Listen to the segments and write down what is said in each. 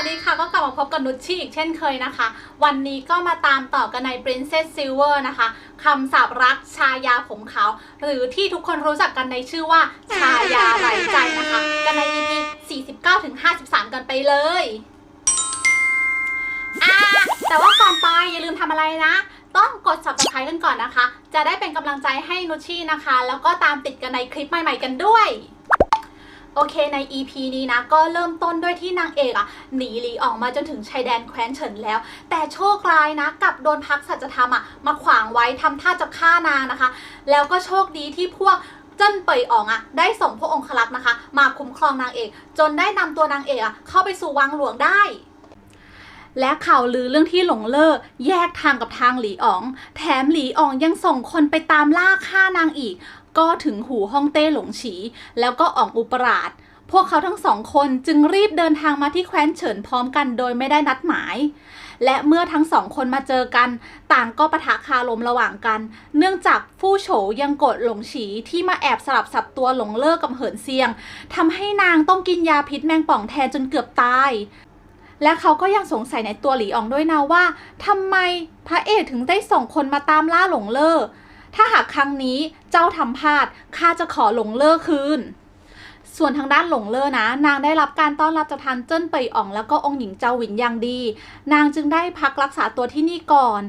วัสดีค่ะก็กลับมาพบกับนุชชี่อีกเช่นเคยนะคะ วันนี้ก็มาตามต่อกันใน Princess Silver นะคะคำสาปรักชายาผมขาวหรือที่ทุกคนรู้จักกันในชื่อว่าชายาไร้ใจนะคะ กันใน EP 49ถึง53 กันไปเลยอ่าแต่ว่าก่อนไปอย่าลืมทำอะไรนะ ต้องกด subscribe กันก่อนนะคะ จะได้เป็นกำลังใจให้นุชชี่นะคะ แล้วก็ตามติดกันในคลิปใหม่ ๆ กันด้วย โอเคใน EP นี้นะ ก็เริ่มต้นด้วยที่นางเอกอะหนีหลีออกมาจนถึงชายแดนแคว้นเฉินแล้ว แต่โชคร้ายนะกลับโดนพักสัจธรรมอะมาขวางไว้ทำท่าจะฆ่านางนะคะ แล้วก็โชคดีที่พวกเจิ้นเปยอ๋องอะได้ส่งพวกองคลักษ์นะคะ มาคุ้มครองนางเอก จนได้นำตัวนางเอกอะเข้าไปสู่วังหลวงได้และข่าวลือเรื่องที่หลงเล่อแยกทางกับทางหลีอ๋อง แถมหลีอ๋องยังส่งคนไปตามล่าฆ่านางอีก ก็ถึงหูฮ่องเต้หลงฉี แล้วก็อ่องอุปราช พวกเขาทั้งสองคนจึงรีบเดินทางมาที่แคว้นเฉินพร้อมกันโดยไม่ได้นัดหมาย และเมื่อทั้งสองคนมาเจอกัน ต่างก็ปะทะคารมระหว่างกัน เนื่องจากฟู่โฉยังโกรธหลงฉีที่มาแอบสลับสับตัวหลงเลิกกับเหินเซียงทำให้นางต้องกินยาพิษแมงป่องแทนจนเกือบตายและเขาก็ยังสงสัยในตัวหลีอองด้วยนะว่าทำไมพระเอกถึงได้ส่งคนมาตามล่าหลงเล่อ ถ้าหากครั้งนี้เจ้าทำพลาดข้าจะขอหลงเล่อคืน ส่วนทางด้านหลงเล่อนะ นางได้รับการต้อนรับจากทานเจิ้นเปยอ่องแล้วก็องค์หญิงเจ้าหวินอย่างดี นางจึงได้พักรักษาตัวที่นี่ก่อน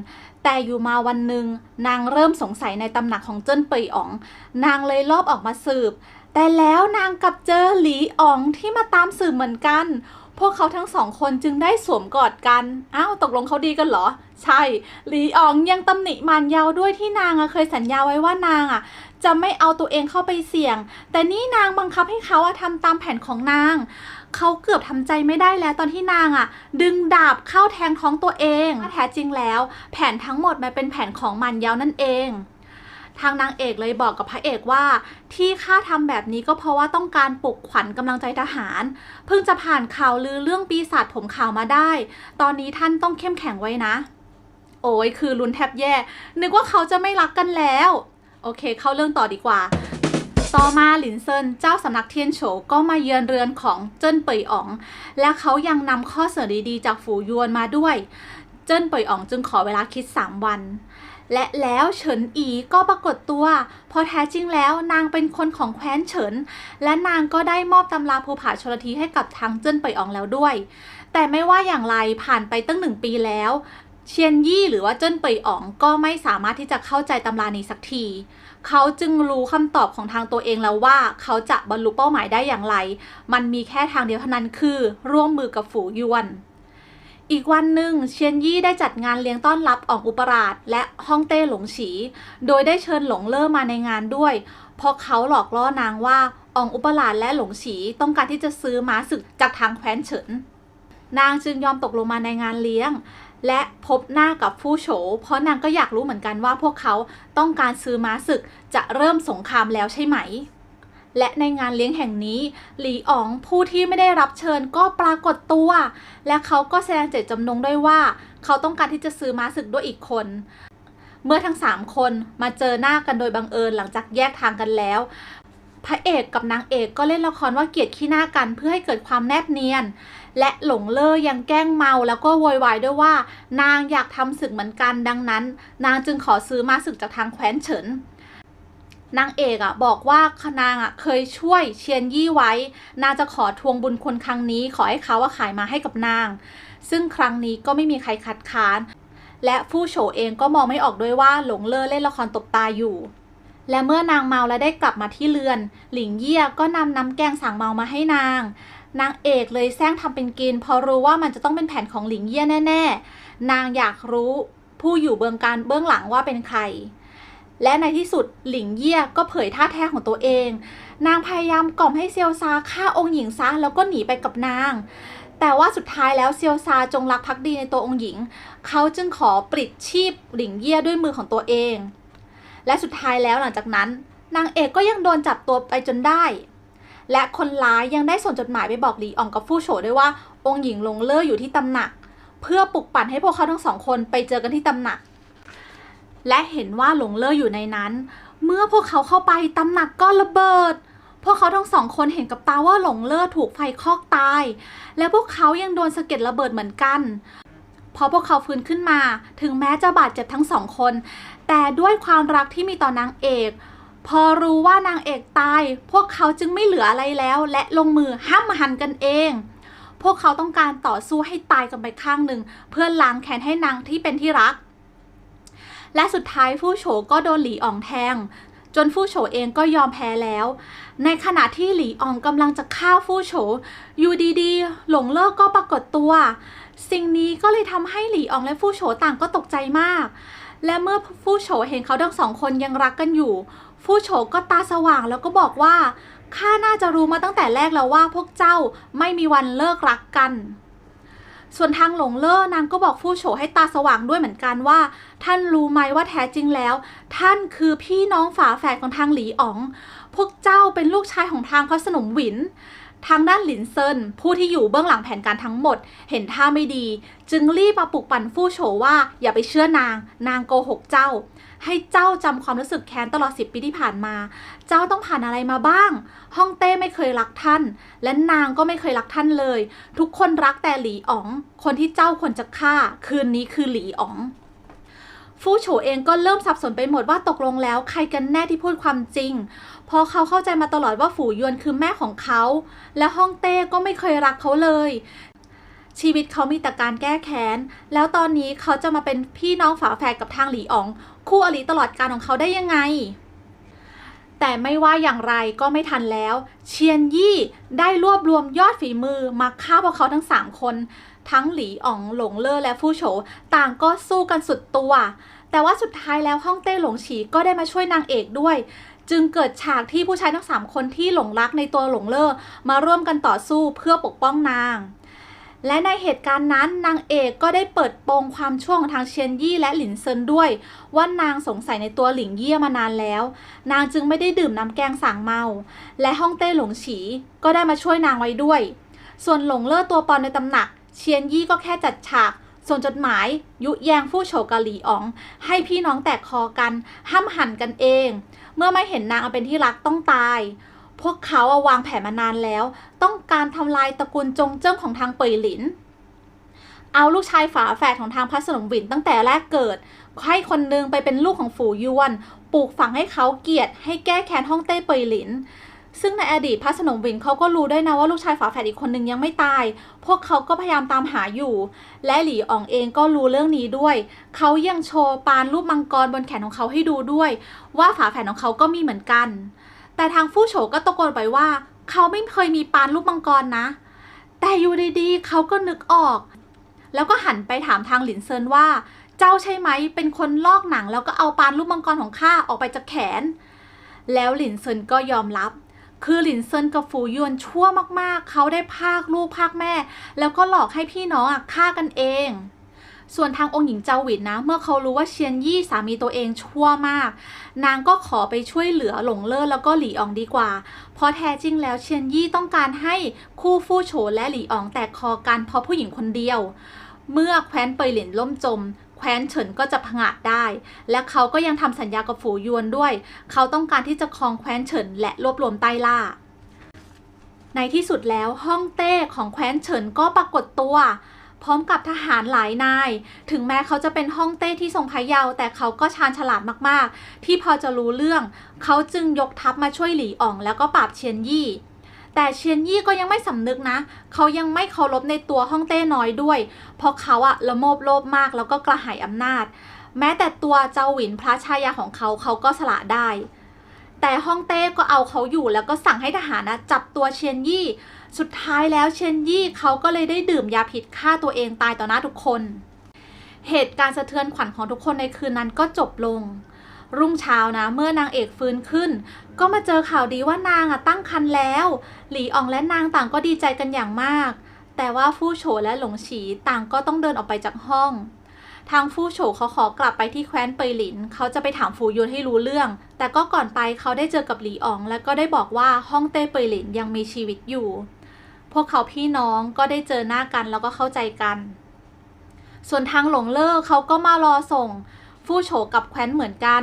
แต่อยู่มาวันหนึ่งนางเริ่มสงสัยในตำหนักของเจิ้นเปยอ่อง นางเลยรอบออกมาสืบ แต่แล้วนางกลับเจอหลีอ๋องที่มาตามสืบเหมือนกัน พวกเขาทั้งสองคนจึงได้สวมกอดกัน อ้าวตกลงเขาดีกันเหรอ ใช่หลีอ๋องยังตำหนิมานเยาด้วยที่นางเคยสัญญาไว้ว่านางอะจะไม่เอาตัวเองเข้าไปเสี่ยง แต่นี่นางบังคับให้เขาทำตามแผนของนาง เขาเกือบทำใจไม่ได้แล้วตอนที่นางอะดึงดาบเข้าแทงท้องตัวเอง แท้จริงแล้ว แผนทั้งหมดมันเป็นแผนของมันเยานั่นเอง ทางนางเอกเลยบอกกับพระเอกว่า ที่ข้าทำแบบนี้ก็เพราะว่าต้องการปลุกขวัญกำลังใจทหาร เพิ่งจะผ่านข่าวลือเรื่องปีศาจผมขาวมาได้ ตอนนี้ท่านต้องเข้มแข็งไว้นะ โอ้ยคือลุ้นแทบแย่ นึกว่าเขาจะไม่รักกันแล้ว โอเค เข้าเรื่องต่อดีกว่า ต่อมาหลินเซินเจ้าสำนักเทียนโฉก็มาเยือนเรือนของเจิ้นเป่ยอ๋อง และเขายังนำข้อเสนอดีๆจากฝูยวนมาด้วย เจิ้นเป่ยอ๋องจึงขอเวลาคิด 3 วัน และแล้วเฉินอีก็ปรากฏตัวเพอแท้จริงแล้วนางเป็นคนของแคว้นเฉิน และนางก็ได้มอบตำราภูผาชลทีให้กับทางเจิ้นเป่ยอองแล้วด้วย แต่ไม่ว่าอย่างไรผ่านไปตั้งหนึ่งปีแล้ว เชียนยี่หรือว่าเจิ้นเป่ยอ๋องก็ไม่สามารถที่จะเข้าใจตำรานี้สักทีเขาจึงรู้คำตอบของทางตัวเองแล้วว่าเขาจะบรรลุเป้าหมายได้อย่างไร มันมีแค่ทางเดียวเท่านั้นคือ ร่วมมือกับฝูยวน อีกวันหนึ่งเชียนยี่ได้จัดงานเลี้ยงต้อนรับอองอุปราชและฮ่องเต้หลงฉี โดยได้เชิญหลงเล่อมาในงานด้วย เพราะเขาหลอกล่อนางว่าอองอุปราชและหลงฉีต้องการที่จะซื้อม้าศึกจากทางแคว้นเฉิน นางจึงยอมตกลงมาในงานเลี้ยง และพบหน้ากับฟู่โฉ เพราะนางก็อยากรู้เหมือนกันว่าพวกเขาต้องการซื้อม้าศึกจะเริ่มสงครามแล้วใช่ไหม และในงานเลี้ยงแห่งนี้ หลีอ๋องผู้ที่ไม่ได้รับเชิญก็ปรากฏตัว และเขาก็แสดงเจตจำนงด้วยว่า เขาต้องการที่จะซื้อม้าศึกด้วยอีกคน เมื่อทั้งสามคนมาเจอหน้ากันโดยบังเอิญหลังจากแยกทางกันแล้ว พระเอกกับนางเอกก็เล่นละครว่าเกลียดขี้หน้ากันเพื่อให้เกิดความแนบเนียน และหลงเล่อยังแกล้งเมาแล้วก็โวยวายด้วยว่า นางอยากทำศึกเหมือนกันดังนั้น นางจึงขอซื้อม้าศึกจากทางแคว้นเฉิน นางเอกอะบอกว่านางอะเคยช่วยเชียนยี่ไว้ นางจะขอทวงบุญคุณครั้งนี้ ขอให้เขาว่าขายมาให้กับนาง ซึ่งครั้งนี้ก็ไม่มีใครคัดค้าน และฟู่โฉเองก็มองไม่ออกด้วยว่าหลงเล่อเล่นละครตบตาอยู่ และเมื่อนางเมาและได้กลับมาที่เรือน หลิงเยี่ยก็นำน้ำแกงสั่งเมามาให้นาง นางเอกเลยแซงทำเป็นกินพราะรู้ว่ามันจะต้องเป็นแผนของหลิงเยี่ยแน่ ๆ นางอยากรู้ผู้อยู่เบื้องการเบื้องหลังว่าเป็นใคร และในที่สุดหลิงเยี่ยก็เผยท่าแท้ของตัวเอง นางพยายามกล่อมให้เซียวซาฆ่าองค์หญิงซะแล้วก็หนีไปกับนาง แต่ว่าสุดท้ายแล้วเซียวซาจงรักภักดีในตัวองค์หญิง เขาจึงขอปลิดชีพหลิงเยี่ยด้วยมือของตัวเอง และสุดท้ายแล้วหลังจากนั้น นางเอกก็ยังโดนจับตัวไปจนได้ และคนร้ายยังได้ส่งจดหมายไปบอกหลีอองกับฟู่โฉด้วยว่าองค์หญิงลงเล่ออยู่ที่ตำหนัก เพื่อปลุกปั่นให้พวกเขาทั้งสองคนไปเจอกันที่ตำหนัก และเห็นว่าหลงเล่ออยู่ในนั้น เมื่อพวกเขาเข้าไปตำหนักก็ระเบิด พวกเขาทั้งสองคนเห็นกับตาว่าหลงเล่อถูกไฟคอกตาย และพวกเขายังโดนสะเก็ดระเบิดเหมือนกันพอพวกเขาฟื้นขึ้นมา ถึงแม้จะบาดเจ็บทั้งสองคน แต่ด้วยความรักที่มีต่อนางเอก พอรู้ว่านางเอกตาย พวกเขาจึงไม่เหลืออะไรแล้ว และลงมือห้ามหันกันเอง พวกเขาต้องการต่อสู้ให้ตายกันไปข้างหนึ่ง เพื่อล้างแค้นให้นางที่เป็นที่รัก และสุดท้ายฟู่โฉก็โดนหลีอ่องแทง จนฟู่โฉเองก็ยอมแพ้แล้ว ในขณะที่หลีอ่องกำลังจะฆ่าฟู่โฉอยู่ดีๆ หลงเลิกก็ปรากฏตัว สิ่งนี้ก็เลยทำให้หลีอ่องและฟู่โฉต่างก็ตกใจมาก และเมื่อฟู่โฉเห็นเขาทั้งสองคนยังรักกันอยู่ ฟู่โฉก็ตาสว่างแล้วก็บอกว่าข้าน่าจะรู้มาตั้งแต่แรกแล้วว่าพวกเจ้าไม่มีวันเลิกรักกัน ส่วนทางหลงเล่อนางก็บอกฟู่โฉให้ตาสว่างด้วยเหมือนกันว่า ท่านรู้ไหมว่าแท้จริงแล้ว ท่านคือพี่น้องฝาแฝดของทางหลีอ๋อง พวกเจ้าเป็นลูกชายของทางพระสนมหวิน ทางด้านหลินเซินผู้ที่อยู่เบื้องหลังแผนการทั้งหมด เห็นท่าไม่ดี จึงรีบมาปลุกปั่นฟู่โฉว่าอย่าไปเชื่อนาง นางโกหกเจ้า ให้เจ้าจำความรู้สึกแค้นตลอดสิบปีที่ผ่านมา เจ้าต้องผ่านอะไรมาบ้าง ฮ่องเต้ไม่เคยรักท่าน และนางก็ไม่เคยรักท่านเลย ทุกคนรักแต่หลีอ๋อง คนที่เจ้าควรจะฆ่า คืนนี้คือหลีอ๋อง ฟู่โฉเองก็เริ่มสับสนไปหมดว่าตกลงแล้วใครกันแน่ที่พูดความจริง เพราะเขาเข้าใจมาตลอดว่าฝูยวนคือแม่ของเขา และฮ่องเต้ก็ไม่เคยรักเขาเลย ชีวิตเขามีแต่การแก้แค้น แล้วตอนนี้เขาจะมาเป็นพี่น้องฝาแฝดกับทางหลีอ๋อง คู่อริตลอดการของเขาได้ยังไงแต่ไม่ว่าอย่างไรก็ไม่ทันแล้ว เชียนยี่ได้รวบรวมยอดฝีมือมาฆ่าพวกเขาทั้ง 3 คน ทั้งหลีอ๋องหลงเล่อและฟู่โฉต่างก็สู้กันสุดตัว แต่ว่าสุดท้ายแล้วฮ่องเต้หลงฉีก็ได้มาช่วยนางเอกด้วย จึงเกิดฉากที่ผู้ชายทั้ง3คนที่หลงรักในตัวหลงเล่อมาร่วมกันต่อสู้เพื่อปกป้องนาง และในเหตุการณ์นั้นนางเอกก็ได้เปิดโปงความช่วงของทางเชียนยี่และหลินเซินด้วย ว่านางสงสัยในตัวหลิงเยี่ยมานานแล้ว นางจึงไม่ได้ดื่มน้ำแกงสางเมา และฮ่องเต้หลงฉีก็ได้มาช่วยนางไว้ด้วยส่วนหลงเล่อตัวปอมในตำหนัก เชียนยี่ก็แค่จัดฉาก ส่วนจดหมายยุแยงฟู่โฉกาหลีอ๋อง ให้พี่น้องแตกคอกัน ห้ามหันกันเอง เมื่อไม่เห็นนางเอาเป็นที่รักต้องตาย พวกเขาอะวางแผนมานานแล้ว ต้องการทำลายตระกูลจงเจิ้งของทางเปยหลิน เอาลูกชายฝาแฝดของทางพระสนมวินตั้งแต่แรกเกิดให้คนหนึงไปเป็นลูกของฝูยวน ปลูกฝังให้เขาเกลียดให้แก้แค้นฮ่องเต้เปยหลิน ซึ่งในอดีตพระสนมวินเขาก็รู้ด้วยนะว่าลูกชายฝาแฝดอีกคนหนึ่งยังไม่ตาย พวกเขาก็พยายามตามหาอยู่ และหลีอ๋องเองก็รู้เรื่องนี้ด้วย เขายังโชว์ปานรูปมังกรบนแขนของเขาให้ดูด้วย ว่าฝาแฝดของเขาก็มีเหมือนกัน แต่ทางฟู่โฉก็ตะโกนไปว่า เขาไม่เคยมีปานรูปมังกรนะ แต่อยู่ดีๆเขาก็นึกออก แล้วก็หันไปถามทางหลินเซินว่า เจ้าใช่ไหมเป็นคนลอกหนัง แล้วก็เอาปานรูปมังกรของข้าออกไปจากแขน แล้วหลินเซินก็ยอมรับ คือหลินเซินกับฟูหยวนชั่วมากๆ เขาได้พากลูกพากแม่ แล้วก็หลอกให้พี่น้องอะฆ่ากันเอง ส่วนทางองค์หญิงเจ้าหวินนะ เมื่อเขารู้ว่าเชียนยี่สามีตัวเองชั่วมาก นางก็ขอไปช่วยเหลือหลงเล่อแล้วก็หลีอองดีกว่า เพราะแท้จริงแล้วเชียนยี่ต้องการให้คู่ฟู่โฉและหลีอองแตกคอกันเพราะผู้หญิงคนเดียว เมื่อแคว้นเปยหลินล่มจม แคว้นเฉินก็จะผงาดได้ และเขาก็ยังทำสัญญากับฝูยวนด้วย เขาต้องการที่จะครองแคว้นเฉินและรวบรวมใต้ล่า ในที่สุดแล้วห้องเต้ของแคว้นเฉินก็ปรากฏตัว พร้อมกับทหารหลายนาย ถึงแม้เขาจะเป็นห้องเต้ที่ทรงพระเยาว์แต่เขาก็ชาญฉลาดมากๆ ที่พอจะรู้เรื่อง เขาจึงยกทัพมาช่วยหลีอ่องแล้วก็ปราบเชียนยี่ แต่เชียนยี่ก็ยังไม่สำนึกนะ เขายังไม่เคารพในตัวห้องเต้น้อยด้วย เพราะเขาอะละโมบโลภมากแล้วก็กระหายอำนาจ แม้แต่ตัวเจ้าหวินพระชายาของเขาเขาก็สละได้ แต่ฮ่องเต้ก็เอาเขาอยู่แล้วก็สั่งให้ทหารนะจับตัวเชียนยี่ สุดท้ายแล้วเชียนยี่เขาก็เลยได้ดื่มยาพิษฆ่าตัวเองตายต่อหน้าทุกคน เหตุการณ์สะเทือนขวัญของทุกคนในคืนนั้นก็จบลง รุ่งเช้านะ เมื่อนางเอกฟื้นขึ้น ก็มาเจอข่าวดีว่านางอะตั้งครรภ์แล้ว หลีอองและนางต่างก็ดีใจกันอย่างมาก แต่ว่าฟู่โฉและหลงฉีต่างก็ต้องเดินออกไปจากห้องทางฟู่โฉเขาขอกลับไปที่แคว้นเปยหลิน เขาจะไปถามฟูยวนให้รู้เรื่อง แต่ก็ก่อนไปเขาได้เจอกับหลีออง และก็ได้บอกว่าห้องเต้เปยหลินยังมีชีวิตอยู่ พวกเขาพี่น้องก็ได้เจอหน้ากันแล้วก็เข้าใจกัน ส่วนทางหลงเล่อเขาก็มารอส่ง ฟู่โฉกับแคว้นเหมือนกัน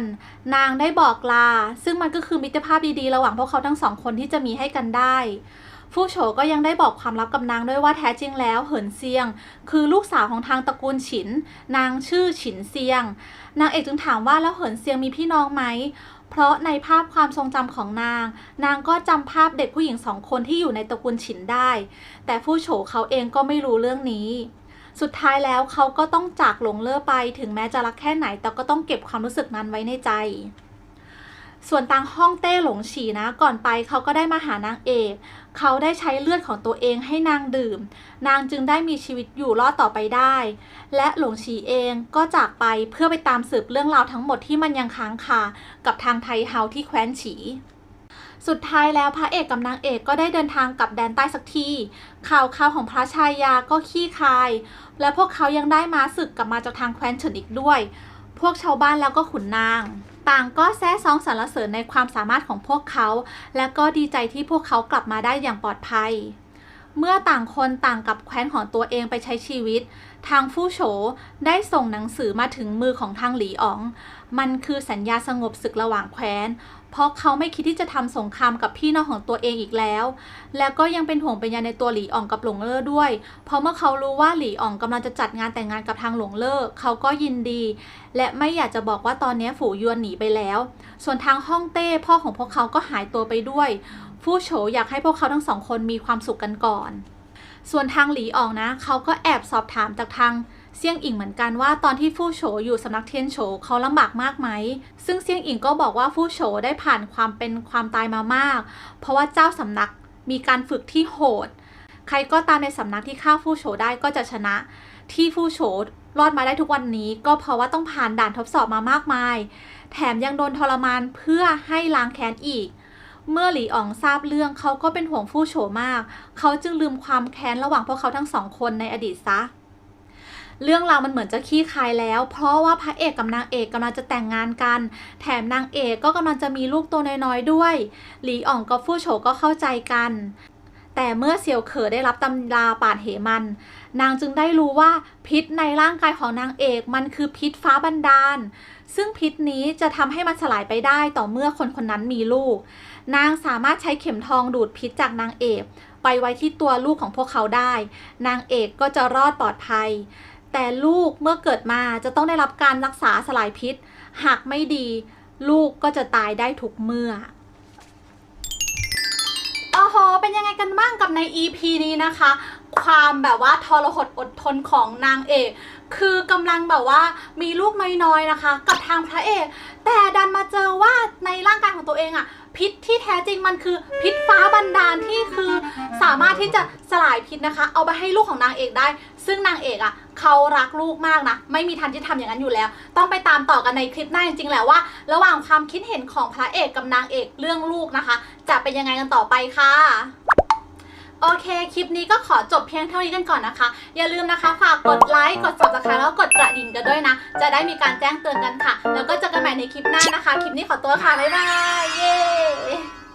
นางได้บอกลา ซึ่งมันก็คือมิตรภาพดีๆ ระหว่างพวกเขาทั้งสองคนที่จะมีให้กันได้ฟู่โฉก็ยังได้บอกความลับกับนางด้วยว่าแท้จริงแล้วเหินเซียง คือลูกสาวของทางตระกูลฉิน นางชื่อฉินเซียง นางเอกจึงถามว่าแล้วเหินเซียงมีพี่น้องไหมเพราะในภาพความทรงจำของนาง นางก็จำภาพเด็กผู้หญิงสองคนที่อยู่ในตระกูลฉินได้ แต่ฟู่โฉเขาเองก็ไม่รู้เรื่องนี้ สุดท้ายแล้วเขาก็ต้องจากหลงเล่อไป ถึงแม้จะรักแค่ไหน แต่ก็ต้องเก็บความรู้สึกนั้นไว้ในใจ ส่วนตังห้องเต้หลงฉีนะ ก่อนไปเขาก็ได้มาหานางเอก เขาได้ใช้เลือดของตัวเองให้นางดื่ม นางจึงได้มีชีวิตอยู่รอดต่อไปได้ และหลงฉีเองก็จากไปเพื่อไปตามสืบเรื่องราวทั้งหมดที่มันยังค้างคากับทางไทเฮาที่แคว้นฉี สุดท้ายแล้วพระเอกกับนางเอกก็ได้เดินทางกลับแดนใต้สักที ข่าวข่าวของพระชายาก็ขี้คาย และพวกเขายังได้มาศึกกลับมาจากทางแคว้นเฉินอีกด้วย พวกชาวบ้านแล้วก็ขุนนาง ต่างก็แซ่ซองสรรเสริญในความสามารถของพวกเขา และก็ดีใจที่พวกเขากลับมาได้อย่างปลอดภัย เมื่อต่างคนต่างกับแคว้นของตัวเองไปใช้ชีวิต ทางฟู่โฉได้ส่งหนังสือมาถึงมือของทางหลีอ๋อง มันคือสัญญาสงบศึกระหว่างแคว้น เพราะเขาไม่คิดที่จะทำสงครามกับพี่น้องของตัวเองอีกแล้ว แล้วก็ยังเป็นห่วงเป็นใยในตัวหลีอ่องกับหลงเล่อด้วย เพราะเมื่อเขารู้ว่าหลีอ่องกำลังจะจัดงานแต่งงานกับทางหลงเล่อเขาก็ยินดี และไม่อยากจะบอกว่าตอนนี้ฝูยวนหนีไปแล้ว ส่วนทางฮ่องเต้พ่อของพวกเขาก็หายตัวไปด้วย ฟู่โฉอยากให้พวกเขาทั้งสองคนมีความสุขกันก่อน ส่วนทางหลีอองนะ เขาก็แอบสอบถามจากทางเซี่ยงอิงเหมือนกันว่าตอนที่ฟู่โฉอยู่สำนักเทียนโฉเขาลำบากมากไหม ซึ่งเซี่ยงอิงก็บอกว่าฟู่โฉได้ผ่านความเป็นความตายมามาก เพราะว่าเจ้าสำนักมีการฝึกที่โหด ใครก็ตามในสำนักที่ฆ่าฟู่โฉได้ก็จะชนะ ที่ฟู่โฉรอดมาได้ทุกวันนี้ ก็เพราะว่าต้องผ่านด่านทดสอบมามากมาย แถมยังโดนทรมานเพื่อให้ล้างแค้นอีก เมื่อหลีอ๋องทราบเรื่องเขาก็เป็นห่วงฟู่โฉมาก เขาจึงลืมความแค้นระหว่างพวกเขาทั้งสองคนในอดีตซะ เรื่องราวมันเหมือนจะขี้คายแล้ว เพราะว่าพระเอกกับนางเอกกำลังจะแต่งงานกัน แถมนางเอกก็กำลังจะมีลูกตัวน้อยๆด้วย หลีอ่องกับฟู่โฉก็เข้าใจกัน แต่เมื่อเซียวเขอได้รับตำราปานเหมัน นางจึงได้รู้ว่าพิษในร่างกายของนางเอกมันคือพิษฟ้าบันดาล ซึ่งพิษนี้จะทำให้มันสลายไปได้ต่อเมื่อคนคนนั้นมีลูก นางสามารถใช้เข็มทองดูดพิษจากนางเอกไปไว้ที่ตัวลูกของพวกเขาได้ นางเอกก็จะรอดปลอดภัย แต่ลูกเมื่อเกิดมาจะต้องได้รับการรักษาสลายพิษ หากไม่ดี ลูกก็จะตายได้ทุกเมื่อโอ้โห เป็นยังไงกันบ้างกับใน EP นี้นะคะ ความแบบว่าทรหดอดทนของนางเอก คือกำลังแบบว่ามีลูกน้อยๆนะคะ กับทางพระเอก แต่ดันมาเจอว่าในร่างกายของตัวเองอะ พิษที่แท้จริงมันคือพิษฟ้าบันดาลที่คือสามารถที่จะสลายพิษนะคะ เอาไปให้ลูกของนางเอกได้ ซึ่งนางเอกอะเขารักลูกมากนะ ไม่มีทันที่ทำอย่างนั้นอยู่แล้ว ต้องไปตามต่อกันในคลิปหน้าจริงๆแหละว่า ระหว่างความคิดเห็นของพระเอกกับนางเอกเรื่องลูกนะคะ จะเป็นยังไงกันต่อไปค่ะ โอเค คลิปนี้ก็ขอจบเพียงเท่านี้กันก่อนนะคะ อย่าลืมนะคะ ฝากกดไลค์ กด subscribe แล้วก็กดกระดิ่งกันด้วยนะ จะได้มีการแจ้งเตือนกันค่ะ แล้วก็เจอกันใหม่ในคลิปหน้านะคะ คลิปนี้ขอตัวค่ะ บ๊ายบาย เย้